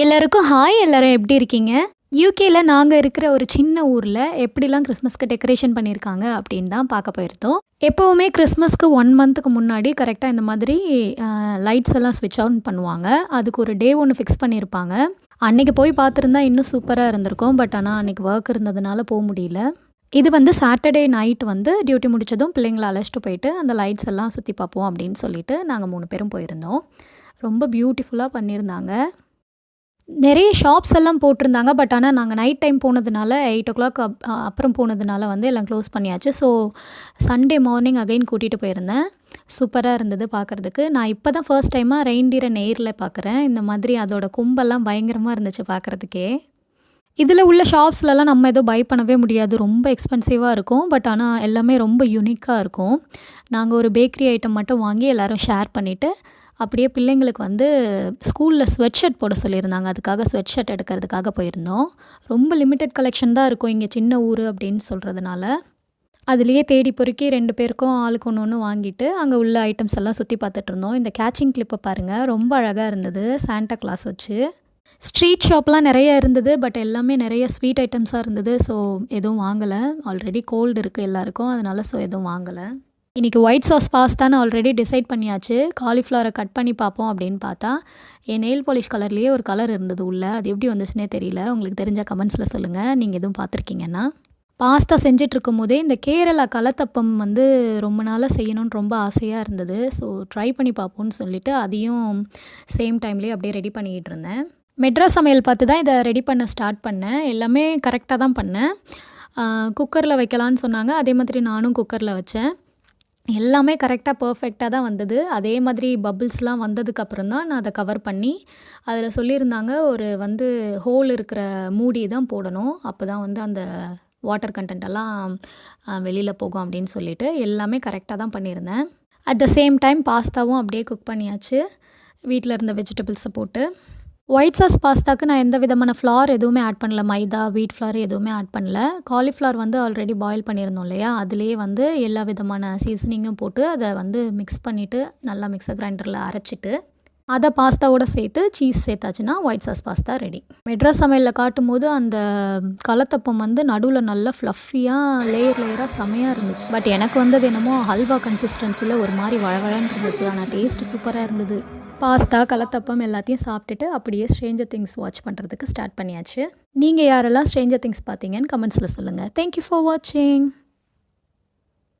எல்லாருக்கும் ஹாய் எல்லோரும் எப்படி இருக்கீங்க? யூகேயில் நாங்கள் இருக்கிற ஒரு சின்ன ஊரில் எப்படிலாம் கிறிஸ்மஸ்க்கு டெக்கரேஷன் பண்ணியிருக்காங்க அப்படின்னு தான் பார்க்க போயிருந்தோம். எப்போவுமே கிறிஸ்மஸ்க்கு ஒன் மந்த்துக்கு முன்னாடி கரெக்டாக இந்த மாதிரி லைட்ஸ் எல்லாம் ஸ்விட்ச் ஆன் பண்ணுவாங்க. அதுக்கு ஒரு டே ஒன்று ஃபிக்ஸ் பண்ணியிருப்பாங்க அன்றைக்கி போய் பார்த்துருந்தா இன்னும் சூப்பராக இருந்திருக்கும். பட் ஆனால் அன்றைக்கி ஒர்க் இருந்ததுனால போக முடியல. இது வந்து சாட்டர்டே நைட் வந்து டியூட்டி முடித்ததும் பிள்ளைங்களை அழைச்சிட்டு போயிட்டு அந்த லைட்ஸ் எல்லாம் சுற்றி பார்ப்போம் அப்படின்னு சொல்லிட்டு நாங்கள் மூணு பேரும் போயிருந்தோம். ரொம்ப பியூட்டிஃபுல்லாக பண்ணியிருந்தாங்க. நிறைய ஷாப்ஸ் எல்லாம் போட்டிருந்தாங்க பட் ஆனால் நாங்கள் நைட் டைம் போனதுனால எயிட் ஓ கிளாக் அப் அப்புறம் போனதுனால வந்து எல்லாம் க்ளோஸ் பண்ணியாச்சு. ஸோ சண்டே மார்னிங் அகைன் கூட்டிகிட்டு போயிருந்தேன். சூப்பராக இருந்தது பார்க்குறதுக்கு நான் இப்போ தான் ஃபர்ஸ்ட் டைமாக ரெயின்டீரை நேரில் பார்க்குறேன் இந்த மாதிரி அதோட கொம்பெல்லாம் பயங்கரமாக இருந்துச்சு பார்க்குறதுக்கே இதில் உள்ள ஷாப்ஸ்லலாம் நம்ம எதுவும் பை பண்ணவே முடியாது. ரொம்ப எக்ஸ்பென்சிவாக இருக்கும். பட் ஆனால் எல்லாமே ரொம்ப யூனிக்காக இருக்கும். நாங்கள் ஒரு பேக்கரி ஐட்டம் மட்டும் வாங்கி எல்லோரும் ஷேர் பண்ணிவிட்டு அப்படியே பிள்ளைங்களுக்கு வந்து ஸ்கூலில் ஸ்வெட் ஷர்ட் போட சொல்லியிருந்தாங்க. அதுக்காக ஸ்வெட் ஷர்ட் எடுக்கிறதுக்காக போயிருந்தோம். ரொம்ப லிமிட்டட் கலெக்ஷன் தான் இருக்கும் இங்கே சின்ன ஊர் அப்படின்னு சொல்கிறதுனால அதுலேயே தேடி பொறுக்கி ரெண்டு பேருக்கும் ஆளுக்கு ஒன்று ஒன்று வாங்கிட்டு அங்கே உள்ள ஐட்டம்ஸ் எல்லாம் சுற்றி பார்த்துட்டு இருந்தோம். இந்த கேச்சிங் கிளிப்பை பாருங்கள் ரொம்ப அழகாக இருந்தது. சாண்டா கிளாஸ் வச்சு. ஸ்ட்ரீட் ஷாப்லாம் நிறைய இருந்தது பட் எல்லாமே நிறைய ஸ்வீட் ஐட்டம்ஸாக இருந்தது. ஸோ எதுவும் வாங்கலை. ஆல்ரெடி கோல்டு இருக்குது எல்லாருக்கும். அதனால் ஸோ எதுவும் வாங்கலை. இன்றைக்கி ஒயிட் சாஸ் பாஸ்தான்னு ஆல்ரெடி டிசைட் பண்ணியாச்சு. காலிஃப்ளவரை கட் பண்ணி பார்ப்போம் அப்படின்னு பார்த்தா என் நெயில் பாலிஷ் கலர்லேயே ஒரு கலர் இருந்தது உள்ளே. அது எப்படி வந்துச்சுனே தெரியல. உங்களுக்கு தெரிஞ்ச கமெண்ட்ஸில் சொல்லுங்கள் நீங்கள் எதுவும் பார்த்துருக்கீங்கன்னா. பாஸ்தா செஞ்சிட்ருக்கும் போதே இந்த கேரளா கலத்தப்பம் வந்து ரொம்ப நாளாக செய்யணும்னு ரொம்ப ஆசையாக இருந்தது. ஸோ ட்ரை பண்ணி பார்ப்போம்னு சொல்லிவிட்டு அதையும் சேம் டைம்லேயே அப்படியே ரெடி பண்ணிக்கிட்டு இருந்தேன். மெட்ராஸ் சமையல் பார்த்து தான் இதை ரெடி பண்ண ஸ்டார்ட் பண்ணேன். எல்லாமே கரெக்டாக தான் பண்ணேன். குக்கரில் வைக்கலான்னு சொன்னாங்க. அதே மாதிரி நானும் குக்கரில் வச்சேன். எல்லாமே கரெக்டாக பர்ஃபெக்டாக தான் வந்தது. அதே மாதிரி பபிள்ஸ்லாம் வந்ததுக்கப்புறம் தான் நான் அதை கவர் பண்ணி அதில் சொல்லியிருந்தாங்க ஒரு வந்து ஹோல் இருக்கிற மூடி தான் போடணும். அப்போ தான் வந்து அந்த வாட்டர் கண்டென்ட்டெல்லாம் வெளியில் போகும் அப்படின்னு சொல்லிட்டு எல்லாமே கரெக்டாக தான் பண்ணியிருந்தேன். அட் த சேம் டைம் பாஸ்தாவும் அப்படியே குக் பண்ணியாச்சு. வீட்டில் இருந்த வெஜிடபிள்ஸை போட்டு. ஒயிட் சாஸ் பாஸ்தாக்கு நான் எந்த விதமான ஃப்ளார் எதுவுமே ஆட் பண்ணல. மைதா வீட் ஃப்ளார் எதுவுமே ஆட் பண்ணல. காலிஃப்ளவர் வந்து ஆல்ரெடி பாயில் பண்ணியிருந்தோம் இல்லையா? அதுலேயே வந்து எல்லா விதமான சீசனிங்கும் போட்டு அதை வந்து மிக்ஸ் பண்ணிவிட்டு நல்லா மிக்சர் கிரைண்டரில் அரைச்சிட்டு அதை பாஸ்தாவோட சேர்த்து cheese சேர்த்தாச்சுன்னா white sauce pasta ready Madras சமையலில் காட்டும் போது அந்த கலத்தப்பம் வந்து நடுவில் நல்லா ஃப்ளஃபியாக லேயர் லேயராக செமையாக இருந்துச்சு. பட் எனக்கு வந்தது என்னமோ ஹல்வா கன்சிஸ்டன்சியில் ஒரு மாதிரி வழவழன்னு இருந்துச்சு. ஆனால் டேஸ்ட்டு சூப்பராக இருந்தது. பாஸ்தா கலத்தப்பம் எல்லாத்தையும் சாப்பிட்டுட்டு அப்படியே ஸ்ட்ரேஞ்சர் திங்ஸ் வாட்ச் பண்ணுறதுக்கு ஸ்டார்ட் பண்ணியாச்சு. நீங்கள் யாரெல்லாம் ஸ்ட்ரேஞ்சர் திங்ஸ் பார்த்தீங்கன்னு கமெண்ட்ஸில் சொல்லுங்கள் தேங்க்யூ ஃபார் வாட்சிங்